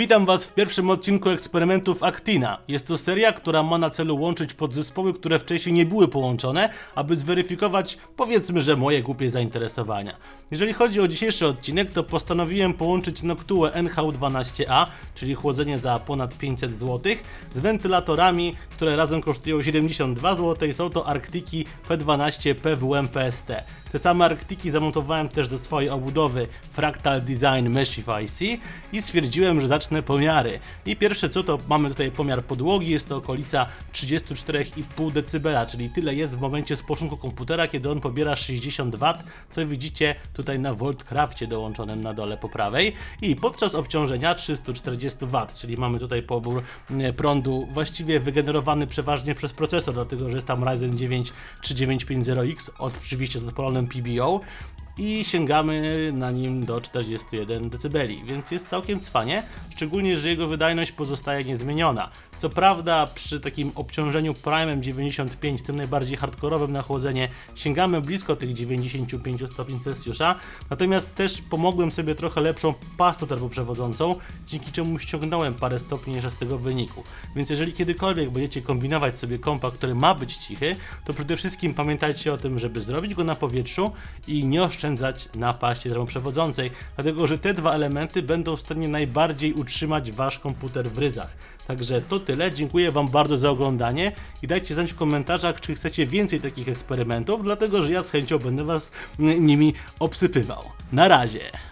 Witam Was w pierwszym odcinku eksperymentów Actina. Jest to seria, która ma na celu łączyć podzespoły, które wcześniej nie były połączone, aby zweryfikować, powiedzmy, że moje głupie zainteresowania. Jeżeli chodzi o dzisiejszy odcinek, to postanowiłem połączyć Noctuę NH12A, czyli chłodzenie za ponad 500 zł, z wentylatorami, które razem kosztują 72 zł i są to Arctiki P12 PWM PST. Te same Arctiki zamontowałem też do swojej obudowy Fractal Design Meshive IC i stwierdziłem, że zacznę pomiary. I pierwsze co to mamy tutaj pomiar podłogi, jest to okolica 34,5 dB, czyli tyle jest w momencie spoczynku komputera, kiedy on pobiera 60 W, co widzicie tutaj na Voltcrafcie dołączonym na dole po prawej. I podczas obciążenia 340 W, czyli mamy tutaj pobór e, prądu właściwie wygenerowany przeważnie przez procesor, dlatego że jest tam Ryzen 9 3950X, od, oczywiście z odpalonym PBO i sięgamy na nim do 41 dB, więc jest całkiem cwanie, szczególnie, że jego wydajność pozostaje niezmieniona. Co prawda przy takim obciążeniu Prime'em 95, tym najbardziej hardkorowym na chłodzenie, sięgamy blisko tych 95 stopni Celsjusza, natomiast też pomogłem sobie trochę lepszą pastą turboprzewodzącą, dzięki czemu ściągnąłem parę stopni jeszcze z tego wyniku. Więc jeżeli kiedykolwiek będziecie kombinować sobie kompa, który ma być cichy, to przede wszystkim pamiętajcie o tym, żeby zrobić go na powietrzu i nie oszczędzać na paście termoprzewodzącej, dlatego że te dwa elementy będą w stanie najbardziej utrzymać wasz komputer w ryzach. Także to tyle, dziękuję wam bardzo za oglądanie i dajcie znać w komentarzach, czy chcecie więcej takich eksperymentów, dlatego że ja z chęcią będę was mm, nimi obsypywał. Na razie!